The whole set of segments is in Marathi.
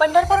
पंढरपूर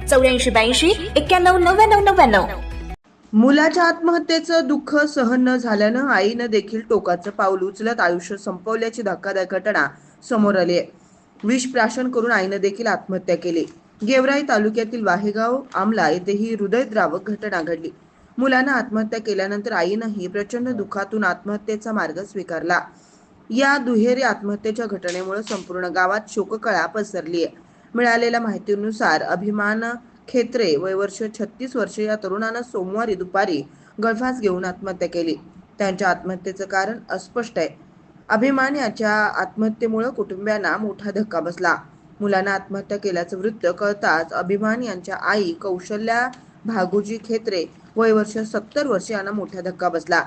चौऱ्याऐंशी ब्याऐंशी एक्क्याण्णव नव्याण्णव नव्याण्णव. मुलाच्या आत्महत्येचं दुःख सहन न झाल्यानं आईनं देखील टोकाचं पाऊल उचलत आयुष्य संपवल्याची धक्कादायक घटना समोर आली आहे. विष प्राशन करून आईनं देखील आत्महत्या केली. गेवराई तालुक्यातील वाहेगाव आमला येथे ही हृदयद्रावक घटना घडली. मुलानं आत्महत्या केल्यानंतर आईनंही प्रचंड दुःखातून आत्महत्येचा मार्ग स्वीकारला. या दुहेरी आत्महत्येच्या घटनेमुळे संपूर्ण गावात शोककळा पसरली आहे मिळालेल्या माहितीनुसार अभिमान खेत्रे वय वर्ष छत्तीस वर्षे या तरुणानं सोमवारी दुपारी गळफास घेऊन आत्महत्या केली. त्यांच्या आत्महत्येचं कारण अस्पष्ट आहे. अभिमान याच्या आत्महत्येमुळे कुटुंबियांना मोठा धक्का बसला. मुलांना आत्महत्या केल्याचं वृत्त कळताच अभिमान यांच्या आई कौशल्या भागोजी खेत्रे वय वर्ष सत्तर वर्ष यांना मोठा धक्का बसला.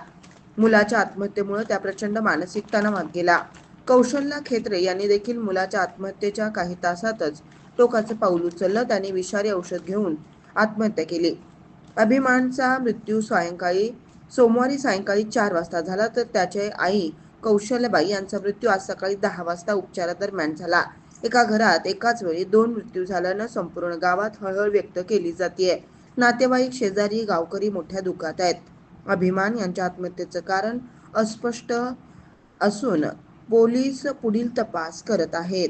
मुलाच्या आत्महत्येमुळे त्या प्रचंड मानसिक तणावात गेला कौशल्या खेत्रे यांनी देखील मुलाच्या आत्महत्येच्या काही तासातच टोकाचं पाऊल उचललं त्याने विषारी औषध घेऊन आत्महत्या केली. अभिमानचा मृत्यू सायंकाळी सोमवारी सायंकाळी चार वाजता झाला तर त्याचे आई कौशल्यबाई यांचा मृत्यू आज सकाळी दहा वाजता उपचारादरम्यान झाला. एका घरात एकाच वेळी दोन मृत्यू झाल्यानं संपूर्ण गावात हळहळ व्यक्त केली जाते नातेवाईक शेजारी गावकरी मोठ्या दुखात आहेत. अभिमान यांच्या आत्महत्येचं कारण अस्पष्ट असून पोलीस पुढील तपास करत आहेत.